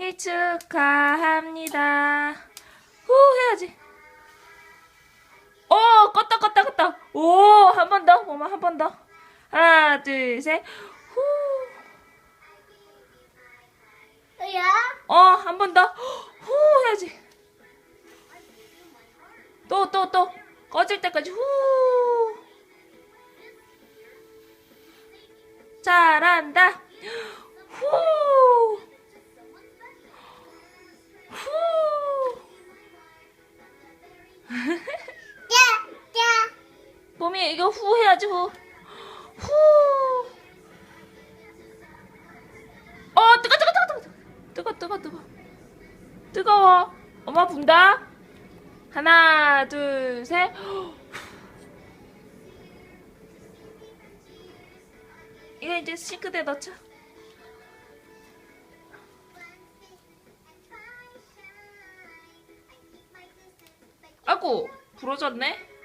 생일 축하합니다. 후 해야지. 오 껐다 껐다 껐다. 오 한 번 더. 엄마 한번 더. 하나 둘 셋. 후. 야? 어한 번 더. 후 해야지. 또 또 또. 꺼질 때까지 후. 잘한다. 봄이 이거 후 해야지 후. 후. 어 뜨거 뜨거 뜨거 뜨거 뜨거 뜨거 뜨거 뜨거워. 엄마 분다. 하나 둘 셋. 이거 이제 싱크대에 넣자. 아이고 부러졌네.